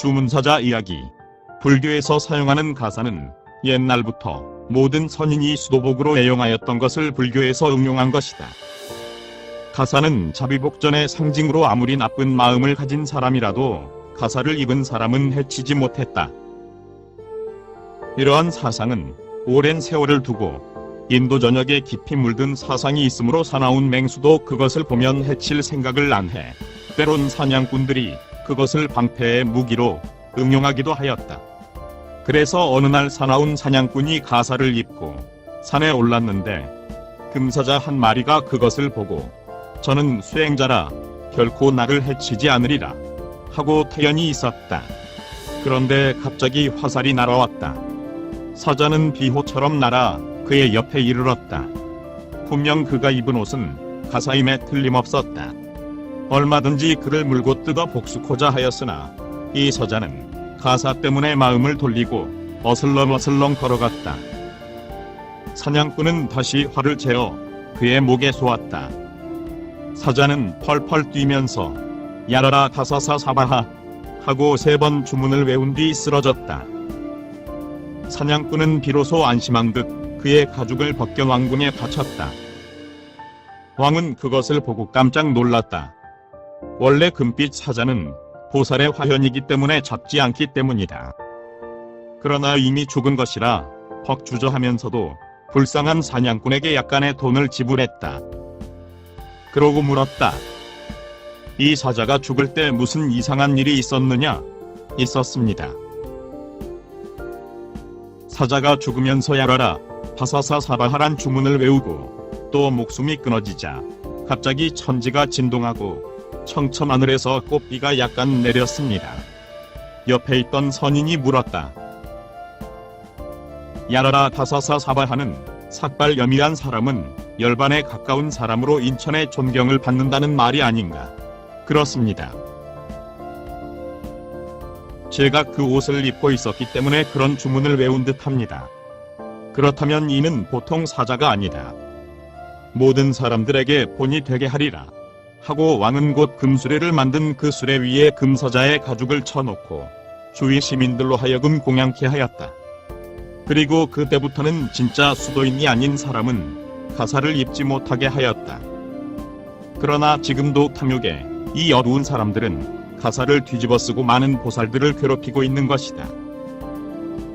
주문사자 이야기 불교에서 사용하는 가사는 옛날부터 모든 선인이 수도복으로 애용하였던 것을 불교에서 응용한 것이다. 가사는 자비복전의 상징으로 아무리 나쁜 마음을 가진 사람이라도 가사를 입은 사람은 해치지 못했다. 이러한 사상은 오랜 세월을 두고 인도 전역에 깊이 물든 사상이 있으므로 사나운 맹수도 그것을 보면 해칠 생각을 안 해. 때론 사냥꾼들이 그것을 방패의 무기로 응용하기도 하였다. 그래서 어느 날 사나운 사냥꾼이 가사를 입고 산에 올랐는데 금사자 한 마리가 그것을 보고 저는 수행자라 결코 나를 해치지 않으리라 하고 태연이 있었다. 그런데 갑자기 화살이 날아왔다. 사자는 비호처럼 날아 그의 옆에 이르렀다. 분명 그가 입은 옷은 가사임에 틀림없었다. 얼마든지 그를 물고 뜯어 복수코자 하였으나 이 서자는 가사 때문에 마음을 돌리고 어슬렁어슬렁 걸어갔다. 사냥꾼은 다시 활을 채어 그의 목에 쏘았다. 사자는 펄펄 뛰면서 야라라 다사사 사바하 하고 세 번 주문을 외운 뒤 쓰러졌다. 사냥꾼은 비로소 안심한 듯 그의 가죽을 벗겨 왕궁에 바쳤다. 왕은 그것을 보고 깜짝 놀랐다. 원래 금빛 사자는 보살의 화현이기 때문에 잡지 않기 때문이다. 그러나 이미 죽은 것이라 퍽 주저하면서도 불쌍한 사냥꾼에게 약간의 돈을 지불했다. 그러고 물었다. 이 사자가 죽을 때 무슨 이상한 일이 있었느냐? 있었습니다. 사자가 죽으면서 야라라 바사사 사바하란 주문을 외우고 또 목숨이 끊어지자 갑자기 천지가 진동하고 청천하늘에서 꽃비가 약간 내렸습니다. 옆에 있던 선인이 물었다. 야라라 다사사 사바하는 삭발 여미한 사람은 열반에 가까운 사람으로 인천의 존경을 받는다는 말이 아닌가. 그렇습니다. 제가 그 옷을 입고 있었기 때문에 그런 주문을 외운 듯 합니다. 그렇다면 이는 보통 사자가 아니다. 모든 사람들에게 본이 되게 하리라. 하고 왕은 곧 금수레를 만든 그 수레 위에 금사자의 가죽을 쳐놓고 주위 시민들로 하여금 공양케 하였다. 그리고 그때부터는 진짜 수도인이 아닌 사람은 가사를 입지 못하게 하였다. 그러나 지금도 탐욕에 이 어두운 사람들은 가사를 뒤집어 쓰고 많은 보살들을 괴롭히고 있는 것이다.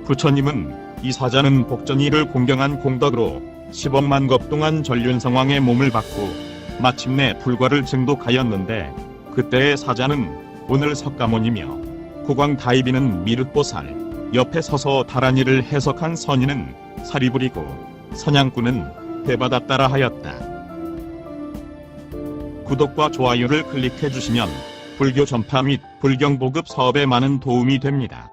부처님은 이 사자는 복전이를 공경한 공덕으로 10억만 겁 동안 전륜성왕의 몸을 받고 마침내 불과를 증독하였는데 그때의 사자는 오늘 석가모니며 국왕 다이비는 미륵보살 옆에 서서 다란이를 해석한 선인은 사리 부리고 선양꾼은 대바다 따라 하였다. 구독과 좋아요를 클릭해 주시면 불교 전파 및 불경 보급 사업에 많은 도움이 됩니다.